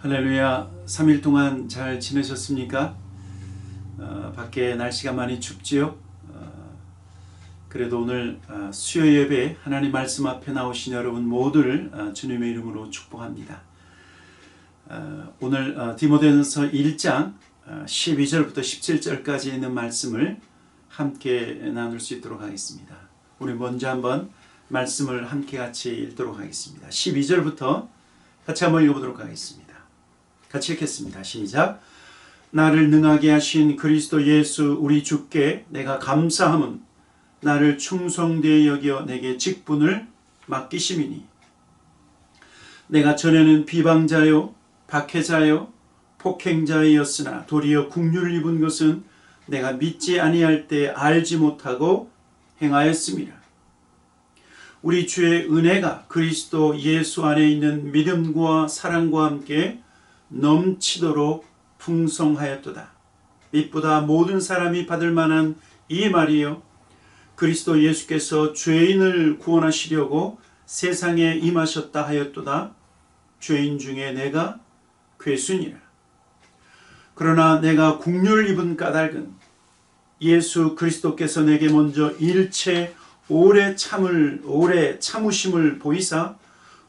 할렐루야 3일 동안 잘 지내셨습니까? 어, 밖에 날씨가 많이 춥지요? 어, 그래도 오늘 어, 수요 예배 하나님 말씀 앞에 나오신 여러분 모두를 어, 주님의 이름으로 축복합니다. 어, 오늘 어, 디모데전서 1장 어, 12절부터 17절까지 있는 말씀을 함께 나눌 수 있도록 하겠습니다. 우리 먼저 한번 말씀을 함께 같이 읽도록 하겠습니다. 12절부터 같이 한번 읽어보도록 하겠습니다. 같이 읽겠습니다. 시작. 나를 능하게 하신 그리스도 예수 우리 주께 내가 감사함은 나를 충성되이 여겨 내게 직분을 맡기심이니 내가 전에는 비방자요 박해자요 폭행자이었으나 도리어 국률을 입은 것은 내가 믿지 아니할 때 알지 못하고 행하였습니다. 우리 주의 은혜가 그리스도 예수 안에 있는 믿음과 사랑과 함께 넘치도록 풍성하였도다. 빛보다 모든 사람이 받을 만한 이 말이요. 그리스도 예수께서 죄인을 구원하시려고 세상에 임하셨다 하였도다. 죄인 중에 내가 괴순이라. 그러나 내가 국률 입은 까닭은 예수 그리스도께서 내게 먼저 일체 오래 참을 오래 참으심을 보이사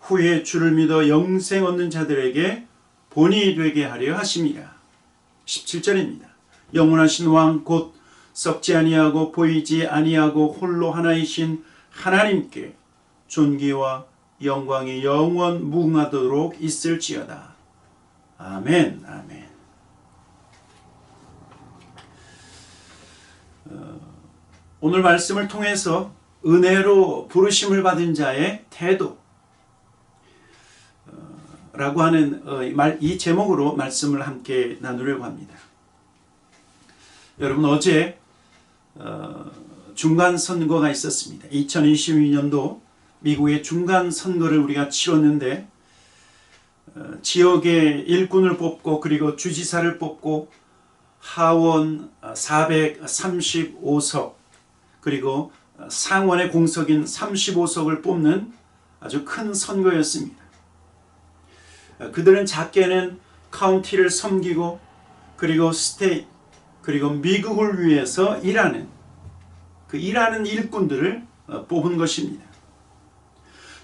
후에 주를 믿어 영생 얻는 자들에게 본이 되게 하려 하심이라. 17절입니다. 영원하신 왕 곧 썩지 아니하고 보이지 아니하고 홀로 하나이신 하나님께 존귀와 영광이 영원 무궁하도록 있을지어다. 아멘. 아멘. 어, 오늘 말씀을 통해서 은혜로 부르심을 받은 자의 태도 라고 하는 어, 이 제목으로 말씀을 함께 나누려고 합니다. 여러분 어제 어, 중간 선거가 있었습니다. 2022년도 미국의 중간 선거를 우리가 치렀는데 어, 지역의 일꾼을 뽑고 그리고 주지사를 뽑고 하원 435석 그리고 상원의 공석인 35석을 뽑는 아주 큰 선거였습니다. 그들은 작게는 카운티를 섬기고 그리고 스테이트 그리고 미국을 위해서 일하는 그 일하는 일꾼들을 뽑은 것입니다.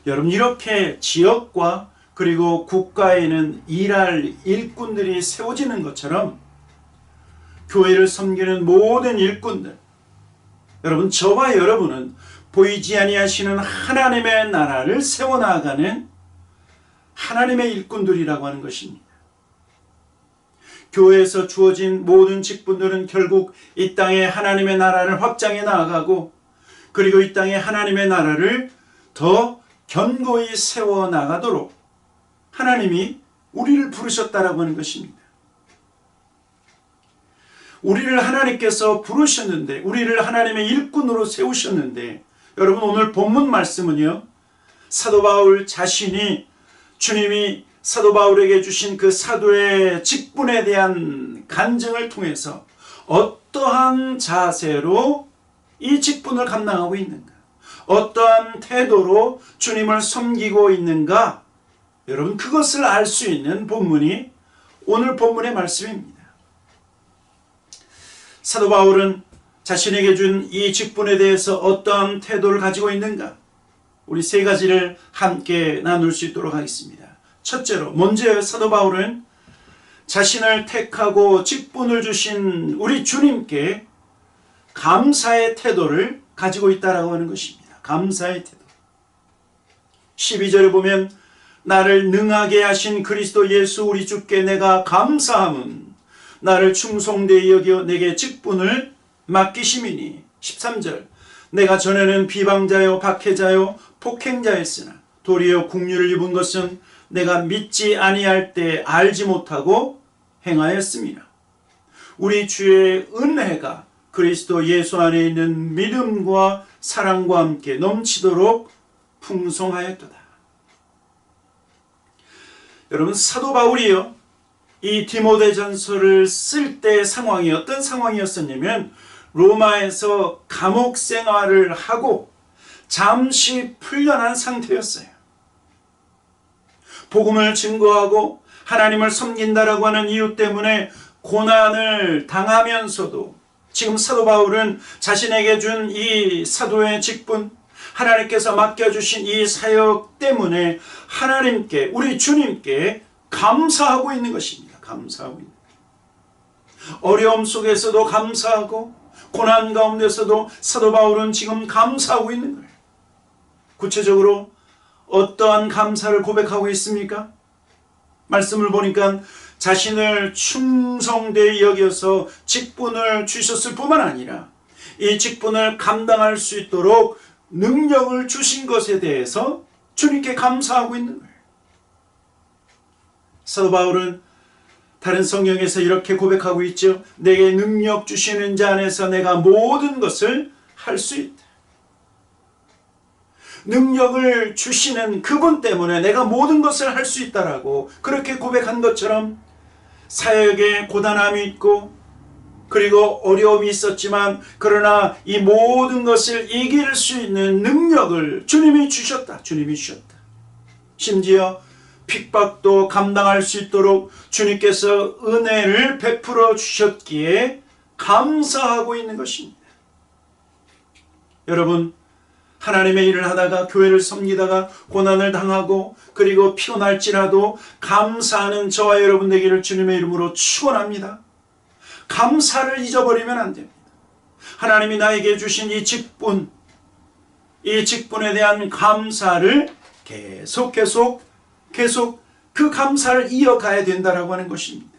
여러분 이렇게 지역과 그리고 국가에는 일할 일꾼들이 세워지는 것처럼 교회를 섬기는 모든 일꾼들 여러분 저와 여러분은 보이지 아니하시는 하나님의 나라를 세워 나가는 하나님의 일꾼들이라고 하는 것입니다. 교회에서 주어진 모든 직분들은 결국 이 땅에 하나님의 나라를 확장해 나아가고 그리고 이 땅에 하나님의 나라를 더 견고히 세워 나가도록 하나님이 우리를 부르셨다라고 하는 것입니다. 우리를 하나님께서 부르셨는데 우리를 하나님의 일꾼으로 세우셨는데 여러분 오늘 본문 말씀은요. 사도 바울 자신이 주님이 사도 바울에게 주신 그 사도의 직분에 대한 간증을 통해서 어떠한 자세로 이 직분을 감당하고 있는가? 어떠한 태도로 주님을 섬기고 있는가? 여러분 그것을 알 수 있는 본문이 오늘 본문의 말씀입니다. 사도 바울은 자신에게 준 이 직분에 대해서 어떠한 태도를 가지고 있는가? 우리 세 가지를 함께 나눌 수 있도록 하겠습니다. 첫째로 먼저 사도 바울은 자신을 택하고 직분을 주신 우리 주님께 감사의 태도를 가지고 있다라고 하는 것입니다. 감사의 태도. 12절에 보면 나를 능하게 하신 그리스도 예수 우리 주께 내가 감사함은 나를 충성되이 여겨 내게 직분을 맡기심이니 13절 내가 전에는 비방자요 박해자요 폭행자였으나 도리어 국류를 입은 것은 내가 믿지 아니할 때 알지 못하고 행하였습니다. 우리 주의 은혜가 그리스도 예수 안에 있는 믿음과 사랑과 함께 넘치도록 풍성하였도다. 여러분 사도 바울이요 이 디모데전서를 쓸 때 상황이 어떤 상황이었었냐면 로마에서 감옥 생활을 하고 잠시 풀려난 상태였어요. 복음을 증거하고 하나님을 섬긴다라고 하는 이유 때문에 고난을 당하면서도 지금 사도 바울은 자신에게 준 이 사도의 직분, 하나님께서 맡겨주신 이 사역 때문에 하나님께, 우리 주님께 감사하고 있는 것입니다. 감사하고 있는. 어려움 속에서도 감사하고, 고난 가운데서도 사도 바울은 지금 감사하고 있는 거예요. 구체적으로 어떠한 감사를 고백하고 있습니까? 말씀을 보니까 자신을 충성되이 여겨서 직분을 주셨을 뿐만 아니라 이 직분을 감당할 수 있도록 능력을 주신 것에 대해서 주님께 감사하고 있는 거예요. 사도 바울은 다른 성경에서 이렇게 고백하고 있죠. 내게 능력 주시는 자 안에서 내가 모든 것을 할 수 있다. 능력을 주시는 그분 때문에 내가 모든 것을 할 수 있다라고 그렇게 고백한 것처럼 사역에 고단함이 있고 그리고 어려움이 있었지만 그러나 이 모든 것을 이길 수 있는 능력을 주님이 주셨다. 주님이 주셨다. 심지어 핍박도 감당할 수 있도록 주님께서 은혜를 베풀어 주셨기에 감사하고 있는 것입니다. 여러분 하나님의 일을 하다가 교회를 섬기다가 고난을 당하고 그리고 피곤할지라도 감사하는 저와 여러분 되기를 주님의 이름으로 축원합니다. 감사를 잊어버리면 안 됩니다. 하나님이 나에게 주신 이 직분, 이 직분에 대한 감사를 계속 계속 계속 그 감사를 이어가야 된다라고 하는 것입니다.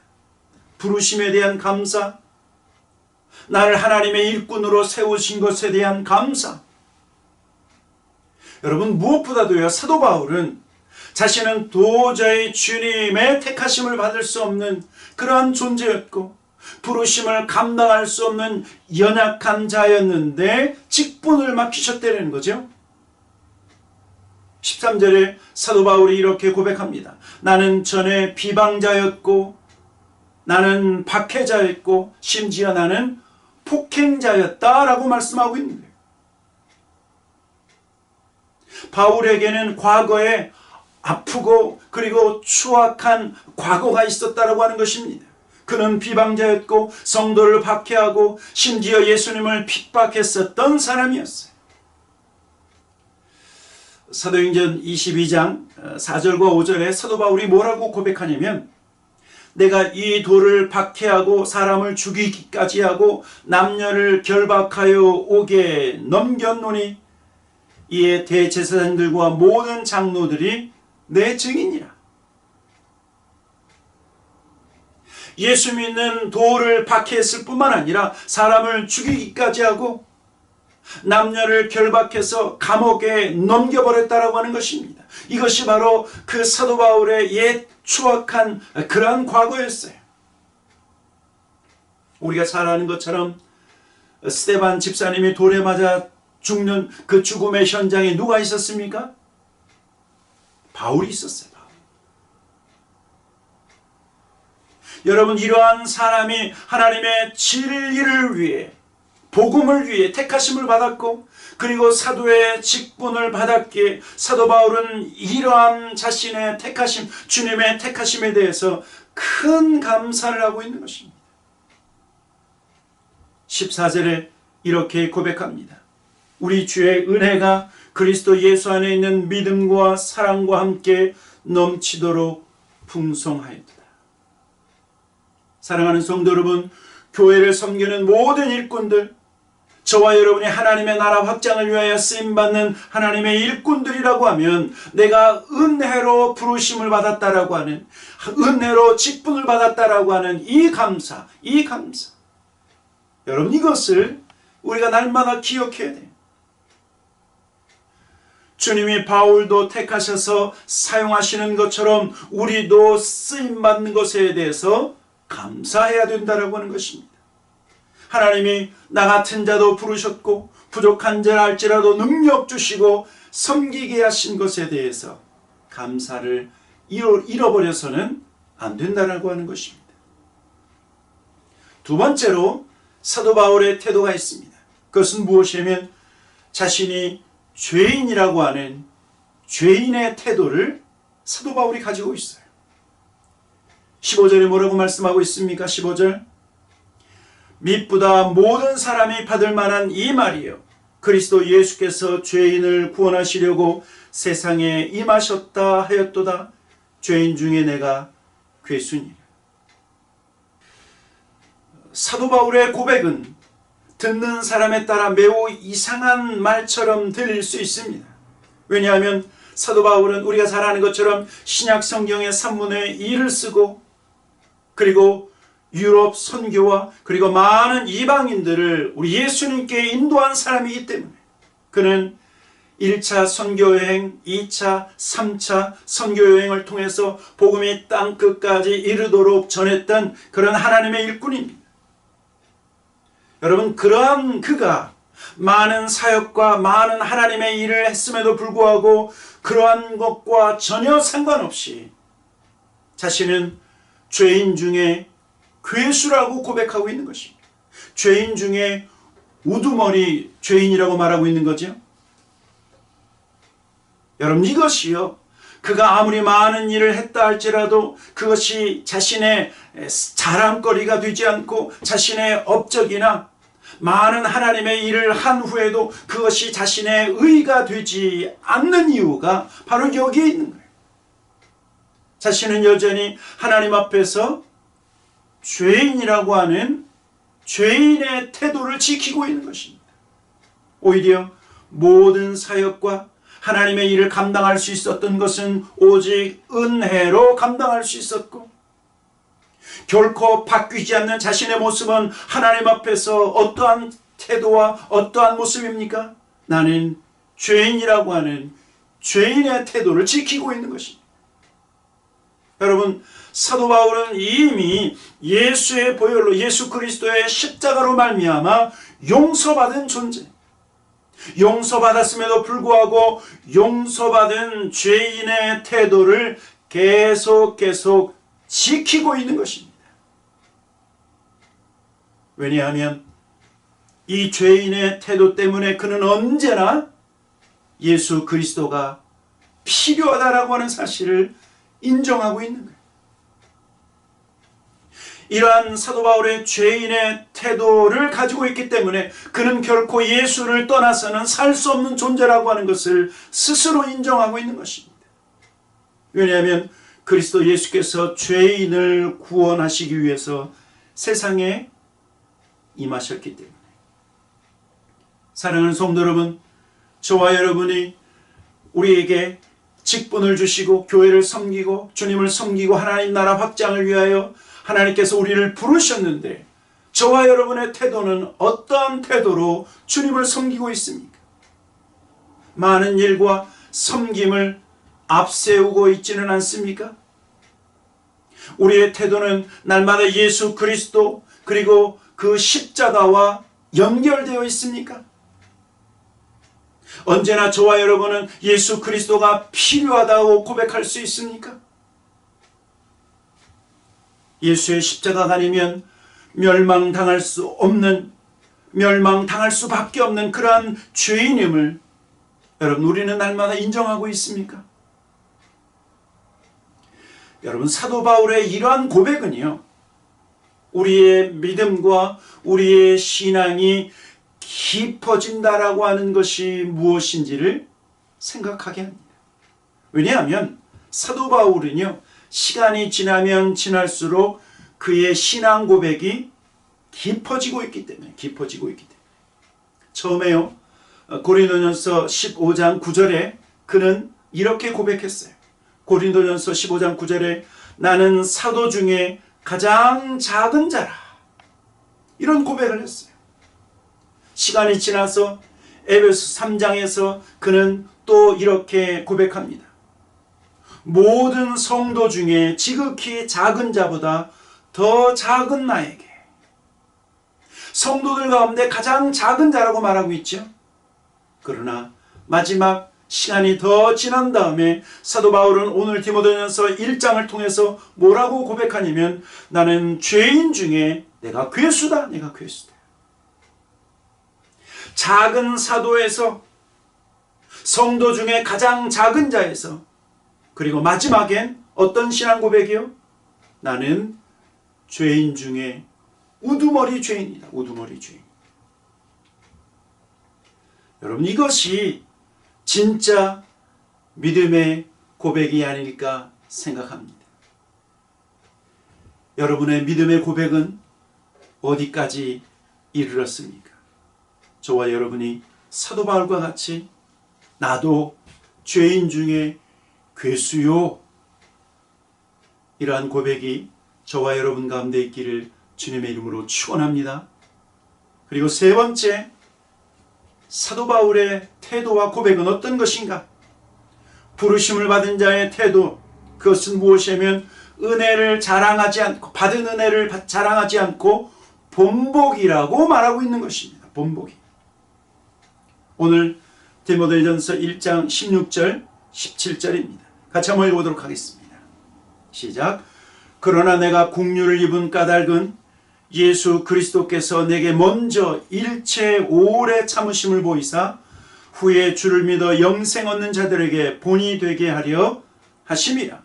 부르심에 대한 감사, 나를 하나님의 일꾼으로 세우신 것에 대한 감사, 여러분 무엇보다도요 사도 바울은 자신은 도저히 주님의 택하심을 받을 수 없는 그러한 존재였고 부르심을 감당할 수 없는 연약한 자였는데 직분을 맡기셨다는 거죠. 13절에 사도 바울이 이렇게 고백합니다. 나는 전에 비방자였고 나는 박해자였고 심지어 나는 폭행자였다라고 말씀하고 있는 거예요. 바울에게는 과거에 아프고 그리고 추악한 과거가 있었다라고 하는 것입니다. 그는 비방자였고 성도를 박해하고 심지어 예수님을 핍박했었던 사람이었어요. 사도행전 22장 4절과 5절에 사도 바울이 뭐라고 고백하냐면 내가 이 돌을 박해하고 사람을 죽이기까지 하고 남녀를 결박하여 오게 넘겼노니 이에 대제사장들과 모든 장로들이 내 증인이라. 예수 믿는 도를 박해했을 뿐만 아니라 사람을 죽이기까지 하고 남녀를 결박해서 감옥에 넘겨버렸다라고 하는 것입니다. 이것이 바로 그 사도 바울의 옛 추악한 그러한 과거였어요. 우리가 잘 아는 것처럼 스테반 집사님이 돌에 맞아 죽는 그 죽음의 현장에 누가 있었습니까? 바울이 있었어요. 여러분 이러한 사람이 하나님의 진리를 위해 복음을 위해 택하심을 받았고 그리고 사도의 직분을 받았기에 사도 바울은 이러한 자신의 택하심 주님의 택하심에 대해서 큰 감사를 하고 있는 것입니다. 14절에 이렇게 고백합니다. 우리 주의 은혜가 그리스도 예수 안에 있는 믿음과 사랑과 함께 넘치도록 풍성하였다. 사랑하는 성도 여러분, 교회를 섬기는 모든 일꾼들, 저와 여러분이 하나님의 나라 확장을 위하여 쓰임받는 하나님의 일꾼들이라고 하면 내가 은혜로 부르심을 받았다라고 하는 은혜로 직분을 받았다라고 하는 이 감사, 이 감사. 여러분 이것을 우리가 날마다 기억해야 돼요. 주님이 바울도 택하셔서 사용하시는 것처럼 우리도 쓰임 받는 것에 대해서 감사해야 된다라고 하는 것입니다. 하나님이 나 같은 자도 부르셨고 부족한 자를 알지라도 능력 주시고 섬기게 하신 것에 대해서 감사를 잃어버려서는 안 된다라고 하는 것입니다. 두 번째로 사도 바울의 태도가 있습니다. 그것은 무엇이냐면 자신이 죄인이라고 하는 죄인의 태도를 사도 바울이 가지고 있어요. 15절에 뭐라고 말씀하고 있습니까? 15절. 밑보다 모든 사람이 받을 만한 이 말이요. 그리스도 예수께서 죄인을 구원하시려고 세상에 임하셨다 하였도다. 죄인 중에 내가 괴순이라. 사도 바울의 고백은 듣는 사람에 따라 매우 이상한 말처럼 들릴 수 있습니다. 왜냐하면 사도 바울은 우리가 잘 아는 것처럼 신약 성경의 산문에 일을 쓰고 그리고 유럽 선교와 그리고 많은 이방인들을 우리 예수님께 인도한 사람이기 때문에 그는 1차 선교여행, 2차, 3차 선교여행을 통해서 복음이 땅 끝까지 이르도록 전했던 그런 하나님의 일꾼입니다. 여러분 그러한 그가 많은 사역과 많은 하나님의 일을 했음에도 불구하고 그러한 것과 전혀 상관없이 자신은 죄인 중에 괴수라고 고백하고 있는 것입니다. 죄인 중에 우두머리 죄인이라고 말하고 있는 거죠. 여러분 이것이요. 그가 아무리 많은 일을 했다 할지라도 그것이 자신의 자랑거리가 되지 않고 자신의 업적이나 많은 하나님의 일을 한 후에도 그것이 자신의 의가 되지 않는 이유가 바로 여기에 있는 거예요. 자신은 여전히 하나님 앞에서 죄인이라고 하는 죄인의 태도를 지키고 있는 것입니다. 오히려 모든 사역과 하나님의 일을 감당할 수 있었던 것은 오직 은혜로 감당할 수 있었고 결코 바뀌지 않는 자신의 모습은 하나님 앞에서 어떠한 태도와 어떠한 모습입니까? 나는 죄인이라고 하는 죄인의 태도를 지키고 있는 것입니다. 여러분 사도 바울은 이미 예수의 보혈로 예수 그리스도의 십자가로 말미암아 용서받은 존재. 용서받았음에도 불구하고 용서받은 죄인의 태도를 계속 계속 지키고 있는 것입니다. 왜냐하면 이 죄인의 태도 때문에 그는 언제나 예수 그리스도가 필요하다라고 하는 사실을 인정하고 있는 거예요. 이러한 사도 바울의 죄인의 태도를 가지고 있기 때문에 그는 결코 예수를 떠나서는 살 수 없는 존재라고 하는 것을 스스로 인정하고 있는 것입니다. 왜냐하면 그리스도 예수께서 죄인을 구원하시기 위해서 세상에 임하셨기 때문에. 사랑하는 성도 여러분, 저와 여러분이 우리에게 직분을 주시고 교회를 섬기고 주님을 섬기고 하나님 나라 확장을 위하여 하나님께서 우리를 부르셨는데 저와 여러분의 태도는 어떠한 태도로 주님을 섬기고 있습니까? 많은 일과 섬김을 앞세우고 있지는 않습니까? 우리의 태도는 날마다 예수 그리스도 그리고 그 십자가와 연결되어 있습니까? 언제나 저와 여러분은 예수 그리스도가 필요하다고 고백할 수 있습니까? 예수의 십자가가 아니면 멸망당할 수 없는 멸망당할 수밖에 없는 그러한 죄인임을 여러분 우리는 날마다 인정하고 있습니까? 여러분 사도 바울의 이러한 고백은요. 우리의 믿음과 우리의 신앙이 깊어진다라고 하는 것이 무엇인지를 생각하게 합니다. 왜냐하면 사도 바울은요. 시간이 지나면 지날수록 그의 신앙 고백이 깊어지고 있기 때문에 깊어지고 있기 때문에 처음에요. 고린도전서 15장 9절에 그는 이렇게 고백했어요. 고린도전서 15장 9절에 나는 사도 중에 가장 작은 자라. 이런 고백을 했어요. 시간이 지나서 에베소 3장에서 그는 또 이렇게 고백합니다. 모든 성도 중에 지극히 작은 자보다 더 작은 나에게 성도들 가운데 가장 작은 자라고 말하고 있죠. 그러나 마지막 시간이 더 지난 다음에 사도 바울은 오늘 디모데전서 1장을 통해서 뭐라고 고백하냐면 나는 죄인 중에 내가 괴수다. 내가 괴수다. 작은 사도에서 성도 중에 가장 작은 자에서 그리고 마지막엔 어떤 신앙 고백이요? 나는 죄인 중에 우두머리 죄인이다. 우두머리 죄인. 여러분 이것이 진짜 믿음의 고백이 아닐까 생각합니다. 여러분의 믿음의 고백은 어디까지 이르렀습니까? 저와 여러분이 사도 바울과 같이 나도 죄인 중에 괴수요 이러한 고백이 저와 여러분 가운데 있기를 주님의 이름으로 축원합니다. 그리고 세 번째 사도 바울의 태도와 고백은 어떤 것인가? 부르심을 받은 자의 태도 그것은 무엇이냐면 은혜를 자랑하지 않고 받은 은혜를 바- 자랑하지 않고 본복이라고 말하고 있는 것입니다. 본복이. 오늘 디모데전서 1장 16절 17절입니다. 같이 한번 읽어보도록 하겠습니다. 시작. 그러나 내가 국류를 입은 까닭은 예수 그리스도께서 내게 먼저 일체 오래 참으심을 보이사 후에 주를 믿어 영생 얻는 자들에게 본이 되게 하려 하심이라.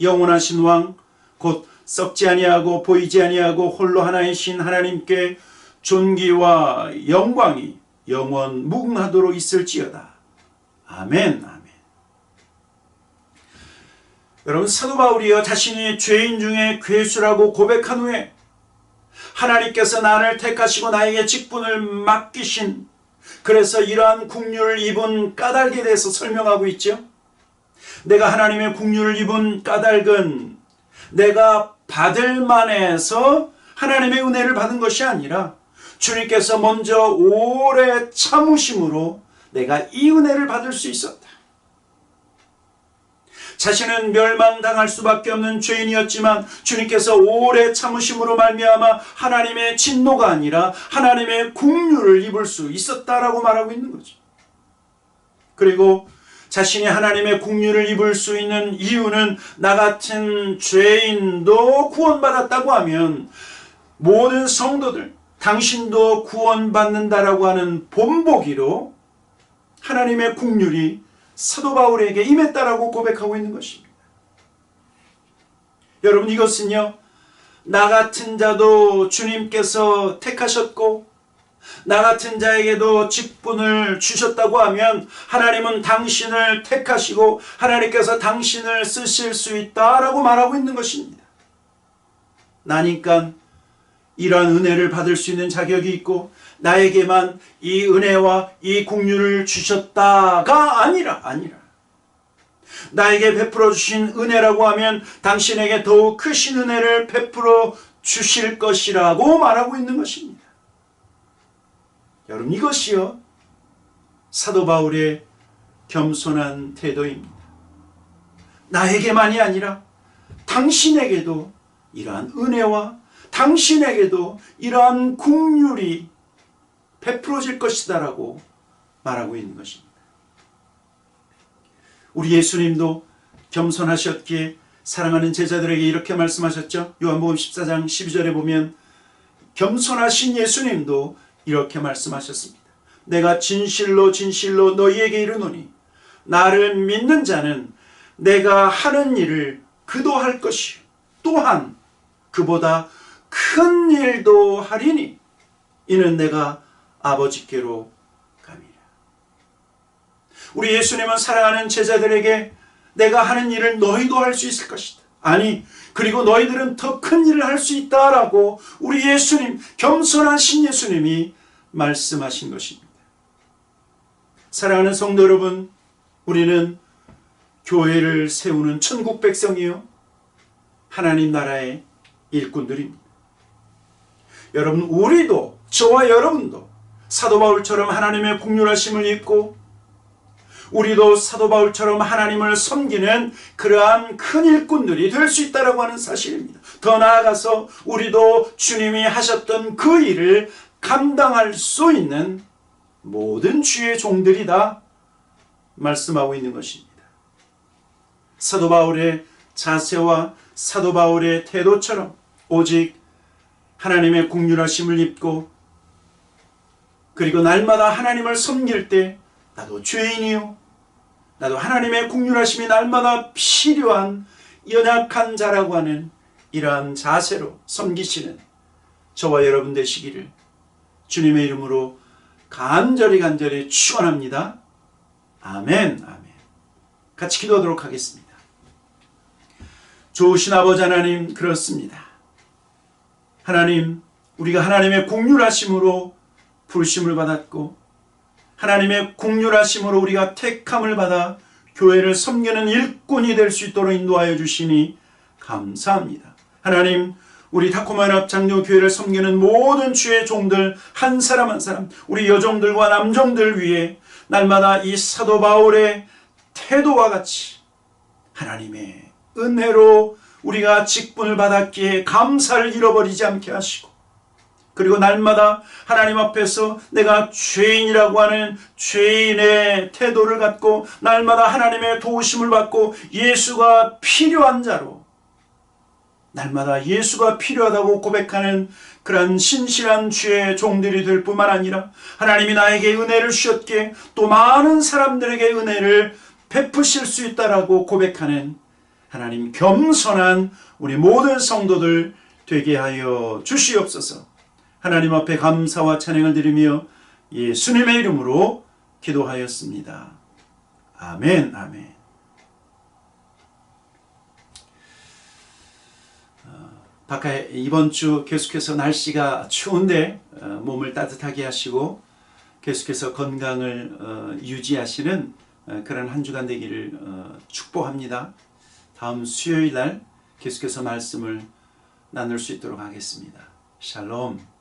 영원하신 왕 곧 썩지 아니하고 보이지 아니하고 홀로 하나의 신 하나님께 존귀와 영광이 영원 무궁하도록 있을지어다. 아멘. 여러분 사도 바울이여 자신이 죄인 중에 괴수라고 고백한 후에 하나님께서 나를 택하시고 나에게 직분을 맡기신 그래서 이러한 국류를 입은 까닭에 대해서 설명하고 있죠. 내가 하나님의 국류를 입은 까닭은 내가 받을 만해서 하나님의 은혜를 받은 것이 아니라 주님께서 먼저 오래 참으심으로 내가 이 은혜를 받을 수 있었다. 자신은 멸망당할 수밖에 없는 죄인이었지만 주님께서 오래 참으심으로 말미암아 하나님의 진노가 아니라 하나님의 국류를 입을 수 있었다라고 말하고 있는 거죠. 그리고 자신이 하나님의 국류를 입을 수 있는 이유는 나 같은 죄인도 구원받았다고 하면 모든 성도들 당신도 구원받는다라고 하는 본보기로 하나님의 국률이 사도 바울에게 임했다라고 고백하고 있는 것입니다. 여러분 이것은요 나 같은 자도 주님께서 택하셨고 나 같은 자에게도 직분을 주셨다고 하면 하나님은 당신을 택하시고 하나님께서 당신을 쓰실 수 있다라고 말하고 있는 것입니다. 나니까 이러한 은혜를 받을 수 있는 자격이 있고 나에게만 이 은혜와 이 공유를 주셨다가 아니라 아니라 나에게 베풀어 주신 은혜라고 하면 당신에게 더욱 크신 은혜를 베풀어 주실 것이라고 말하고 있는 것입니다. 여러분 이것이요 사도 바울의 겸손한 태도입니다. 나에게만이 아니라 당신에게도 이러한 은혜와 당신에게도 이러한 국률이 베풀어질 것이다라고 말하고 있는 것입니다. 우리 예수님도 겸손하셨기에 사랑하는 제자들에게 이렇게 말씀하셨죠. 요한복음 14장 12절에 보면 겸손하신 예수님도 이렇게 말씀하셨습니다. 내가 진실로 진실로 너희에게 이르노니 나를 믿는 자는 내가 하는 일을 그도 할 것이요 또한 그보다 큰 일도 하리니 이는 내가 아버지께로 감이라. 우리 예수님은 사랑하는 제자들에게 내가 하는 일을 너희도 할 수 있을 것이다. 아니 그리고 너희들은 더 큰 일을 할 수 있다라고 우리 예수님 겸손한 신 예수님이 말씀하신 것입니다. 사랑하는 성도 여러분, 우리는 교회를 세우는 천국 백성이요 하나님 나라의 일꾼들입니다. 여러분 우리도 저와 여러분도 사도 바울처럼 하나님의 국률하심을 입고 우리도 사도 바울처럼 하나님을 섬기는 그러한 큰 일꾼들이 될 수 있다라고 하는 사실입니다. 더 나아가서 우리도 주님이 하셨던 그 일을 감당할 수 있는 모든 주의 종들이다 말씀하고 있는 것입니다. 사도 바울의 자세와 사도 바울의 태도처럼 오직 하나님의 국률하심을 입고 그리고 날마다 하나님을 섬길 때 나도 죄인이요 나도 하나님의 국률하심이 날마다 필요한 연약한 자라고 하는 이러한 자세로 섬기시는 저와 여러분 되시기를 주님의 이름으로 간절히 간절히 축원합니다. 아멘. 아멘. 같이 기도하도록 하겠습니다. 좋으신 아버지 하나님 그렇습니다. 하나님 우리가 하나님의 공률하심으로 부르심을 받았고 하나님의 공률하심으로 우리가 택함을 받아 교회를 섬기는 일꾼이 될 수 있도록 인도하여 주시니 감사합니다. 하나님 우리 타코만 합장로 교회를 섬기는 모든 주의 종들 한 사람 한 사람 우리 여종들과 남종들 위해 날마다 이 사도 바울의 태도와 같이 하나님의 은혜로 우리가 직분을 받았기에 감사를 잃어버리지 않게 하시고 그리고 날마다 하나님 앞에서 내가 죄인이라고 하는 죄인의 태도를 갖고 날마다 하나님의 도우심을 받고 예수가 필요한 자로 날마다 예수가 필요하다고 고백하는 그러한 신실한 주의 종들이 될 뿐만 아니라 하나님이 나에게 은혜를 주셨기에 또 많은 사람들에게 은혜를 베푸실 수 있다라고 고백하는 하나님 겸손한 우리 모든 성도들 되게 하여 주시옵소서. 하나님 앞에 감사와 찬양을 드리며 예수님의 이름으로 기도하였습니다. 아멘, 아멘. 바깥에 이번 주 계속해서 날씨가 추운데 어, 몸을 따뜻하게 하시고 계속해서 건강을 어, 유지하시는 어, 그런 한 주간 되기를 어, 축복합니다. 다음 수요일 날 계속해서 말씀을 나눌 수 있도록 하겠습니다. 샬롬.